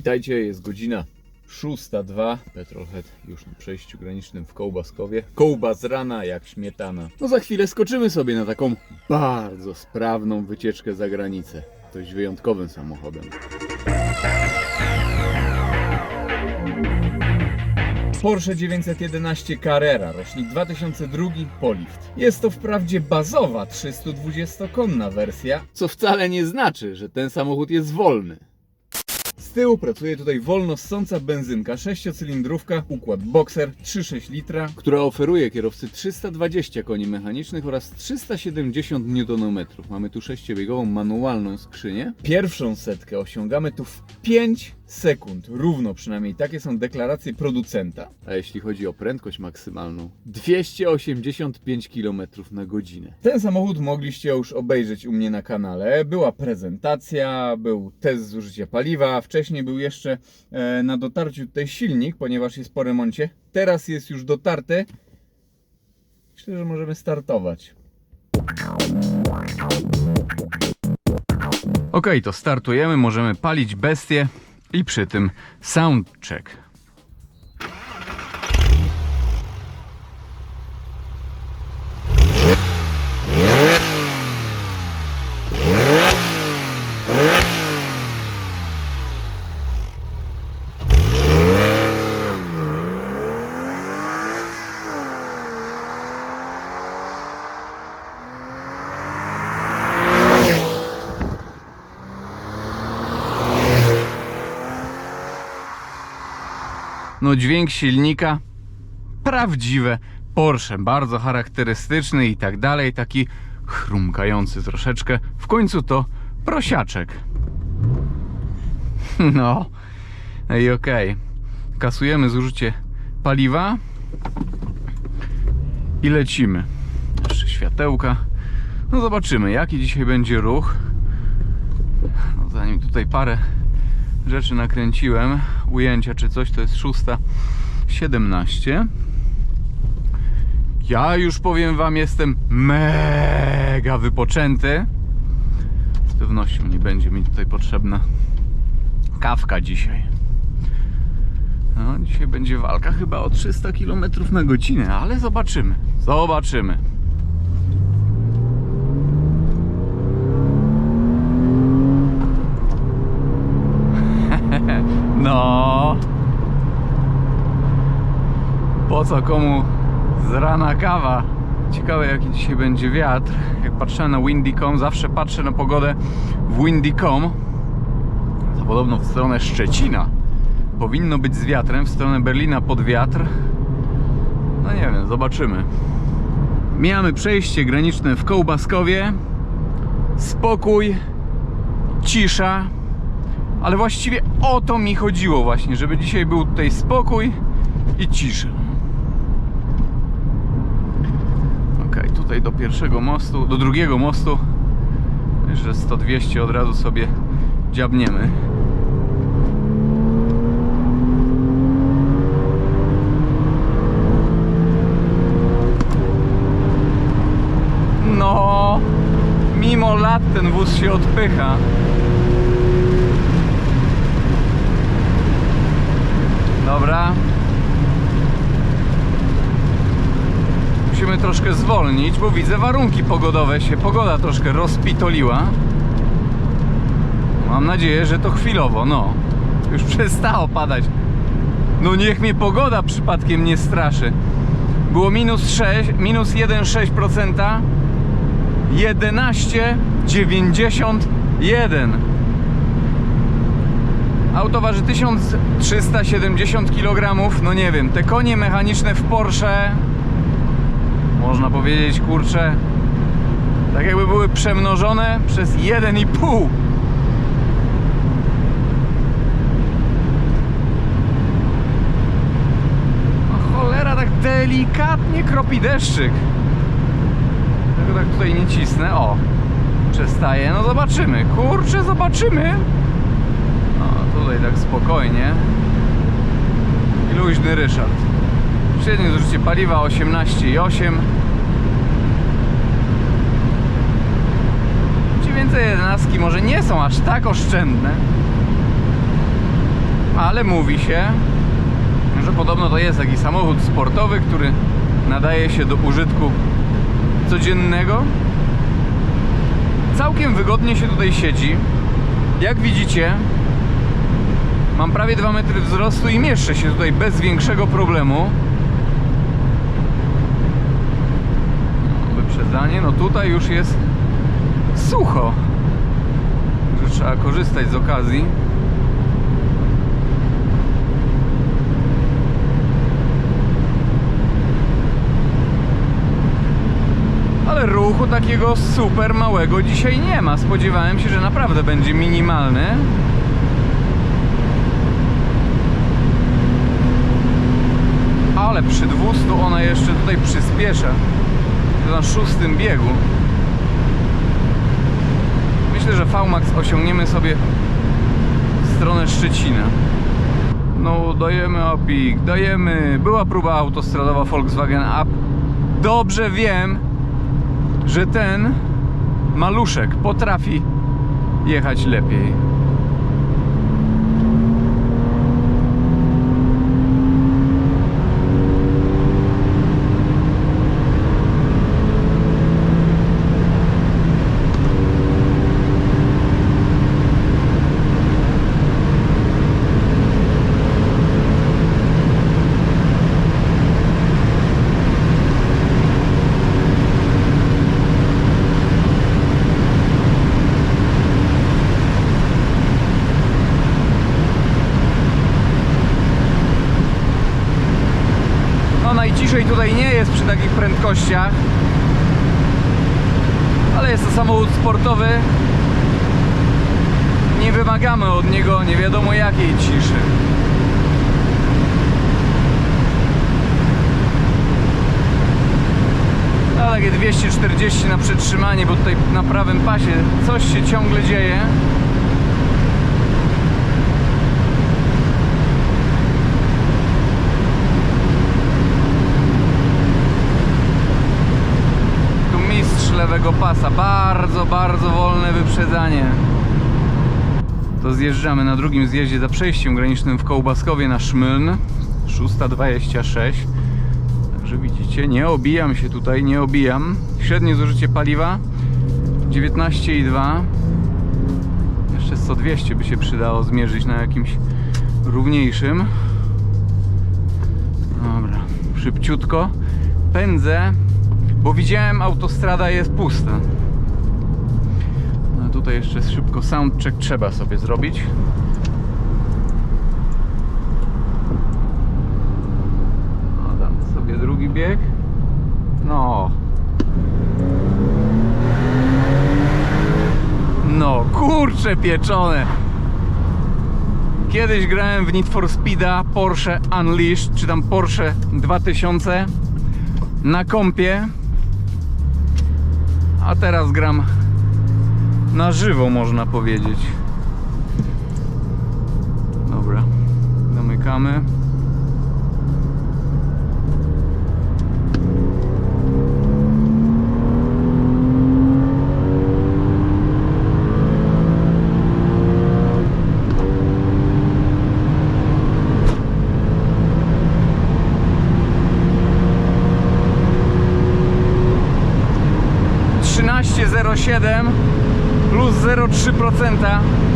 Witajcie, jest godzina 6.02. Petrolhead już na przejściu granicznym w Kołbaskowie. Kołba z rana jak śmietana. No za chwilę skoczymy sobie na taką bardzo sprawną wycieczkę za granicę. Dość wyjątkowym samochodem. Porsche 911 Carrera, rocznik 2002, Polift. Jest to wprawdzie bazowa 320-konna wersja, co wcale nie znaczy, że ten samochód jest wolny. Z tyłu pracuje tutaj wolno ssąca benzynka, 6-cylindrówka, układ Boxer 3,6 litra, która oferuje kierowcy 320 koni mechanicznych oraz 370 Nm. Mamy tu 6-biegową manualną skrzynię. Pierwszą setkę osiągamy tu w 5 sekund, równo przynajmniej takie są deklaracje producenta. A jeśli chodzi o prędkość maksymalną, 285 km na godzinę. Ten samochód mogliście już obejrzeć u mnie na kanale. Była prezentacja, był test zużycia paliwa, wcześniej był jeszcze e, na dotarciu tutaj silnik, ponieważ jest po remoncie. Teraz jest już dotarty. Myślę, że możemy startować. Ok, to startujemy, możemy palić bestię i przy tym soundcheck. No dźwięk silnika prawdziwe Porsche, bardzo charakterystyczny i tak dalej, taki chrumkający troszeczkę. W końcu to prosiaczek. No i okej. Kasujemy zużycie paliwa i lecimy. Jeszcze światełka. No zobaczymy, jaki dzisiaj będzie ruch. No, zanim tutaj parę rzeczy nakręciłem, ujęcia czy coś, to jest 6.17. Ja już powiem Wam, jestem mega wypoczęty. Z pewnością nie będzie mi tutaj potrzebna kawka dzisiaj. No, dzisiaj będzie walka chyba o 300 km na godzinę, ale zobaczymy. Zobaczymy. No. Po co komu z rana kawa? Ciekawe jaki dzisiaj będzie wiatr. Jak patrzę na Windy.com, zawsze patrzę na pogodę w Windy.com. To podobno w stronę Szczecina. Powinno być z wiatrem, w stronę Berlina pod wiatr. No nie wiem, zobaczymy. Mijamy przejście graniczne w Kołbaskowie. Spokój, cisza. Ale właściwie o to mi chodziło właśnie, żeby dzisiaj był tutaj spokój i cisza. Ok, tutaj do pierwszego mostu, do drugiego mostu, że 100-200 od razu sobie dziabniemy. No, mimo lat ten wóz się odpycha. Dobra. Troszkę zwolnić, bo widzę warunki pogodowe się, pogoda troszkę rozpitoliła. Mam nadzieję, że to chwilowo, no. Już przestało padać. No niech mnie pogoda przypadkiem nie straszy. Było minus 6, minus 1,6%. 11,91. Auto waży 1370 kg. No nie wiem, te konie mechaniczne w Porsche można powiedzieć, kurczę, tak jakby były przemnożone przez 1,5. No cholera, tak delikatnie kropi deszczyk. Tego tak tutaj nie cisnę. O, przestaje. No zobaczymy. Kurczę, zobaczymy. No, tutaj tak spokojnie. Luźny Ryszard. Średnie zużycie paliwa 18,8. 911 może nie są aż tak oszczędne. ale mówi się, że podobno to jest taki samochód sportowy, który nadaje się do użytku codziennego. Całkiem wygodnie się tutaj siedzi. Jak widzicie, mam prawie 2 metry wzrostu i mieszczę się tutaj bez większego problemu. Wyprzedzanie, no tutaj już jest sucho, że trzeba korzystać z okazji. Ale ruchu takiego super małego dzisiaj nie ma. Spodziewałem się, że naprawdę będzie minimalny. Ale przy 200 ona jeszcze tutaj przyspiesza. Na szóstym biegu. Myślę, że VMAX osiągniemy sobie w stronę Szczecina. No, dajemy opik, dajemy. Była próba autostradowa Volkswagen Up. Dobrze wiem, że ten maluszek potrafi jechać lepiej. No najciszej tutaj nie jest przy takich prędkościach. Ale jest to samochód sportowy. Nie wymagamy od niego nie wiadomo jakiej ciszy. No takie 240 na przetrzymanie, bo tutaj na prawym pasie coś się ciągle dzieje. Tu mistrz lewego pasa. Bardzo, bardzo wolne wyprzedzanie. To zjeżdżamy na drugim zjeździe za przejściem granicznym w Kołbaskowie na Szmyln. 6.26. Także widzicie, nie obijam się tutaj, nie obijam. Średnie zużycie paliwa 19,2. Jeszcze 100-200 by się przydało zmierzyć na jakimś równiejszym. Dobra, szybciutko. Pędzę, bo widziałem autostrada jest pusta. No tutaj jeszcze szybko soundcheck trzeba sobie zrobić. No dam sobie drugi bieg. No. No, kurcze pieczone. Kiedyś grałem w Need for Speeda Porsche Unleashed, czy tam Porsche 2000 na kompie a teraz gram na żywo można powiedzieć. Dobra, domykamy. 7 plus 0,3%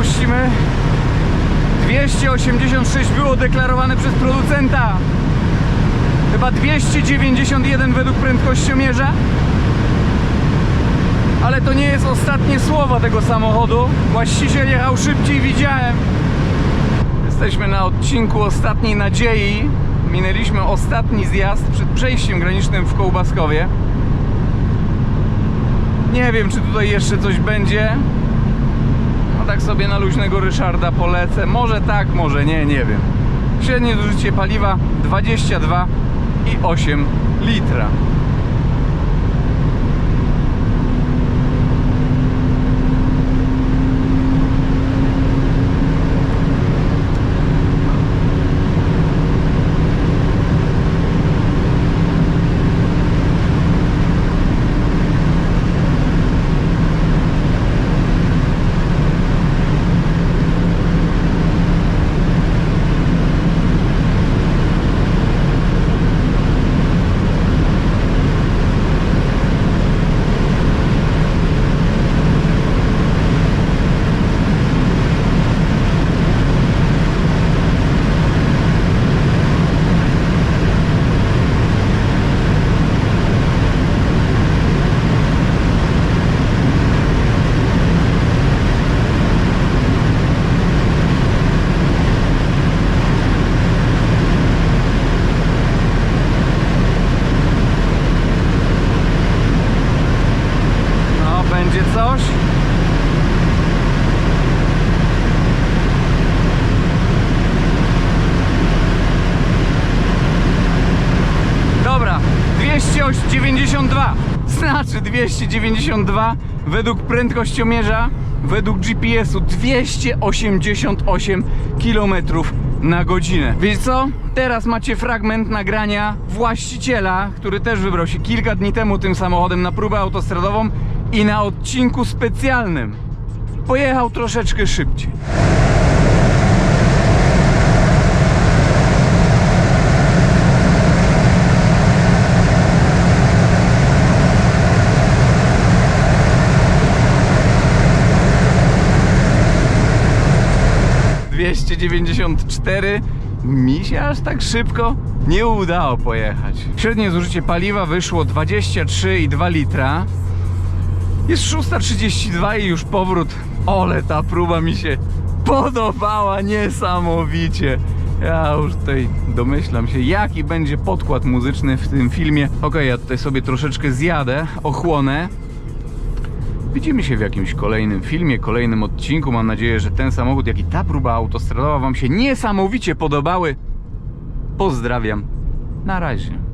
puścimy. 286 było deklarowane przez producenta. Chyba 291 według prędkościomierza. Ale to nie jest ostatnie słowa tego samochodu. Właściciel jechał szybciej, widziałem. Jesteśmy na odcinku Ostatniej Nadziei. Minęliśmy ostatni zjazd przed przejściem granicznym w Kołbaskowie. Nie wiem, czy tutaj jeszcze coś będzie. Tak sobie na luźnego Ryszarda polecę. Może tak, może nie, nie wiem. Średnie zużycie paliwa 22,8 litra. No, będzie coś. Dobra, 292. Znaczy 292 według prędkościomierza, według GPS-u 288 km na godzinę. Wiecie co? Teraz macie fragment nagrania właściciela, który też wybrał się kilka dni temu tym samochodem na próbę autostradową i na odcinku specjalnym pojechał troszeczkę szybciej. Dwieście dziewięćdziesiąt cztery. Mi się aż tak szybko nie udało pojechać. Średnie zużycie paliwa wyszło 23,2 litra. Jest 6.32 i już powrót. Ole, ta próba mi się podobała niesamowicie. Ja już tutaj domyślam się, jaki będzie podkład muzyczny w tym filmie. Okej, ja tutaj sobie troszeczkę zjadę, ochłonę. Widzimy się w jakimś kolejnym filmie, kolejnym odcinku. Mam nadzieję, że ten samochód, jak i ta próba autostradowa Wam się niesamowicie podobały. Pozdrawiam. Na razie.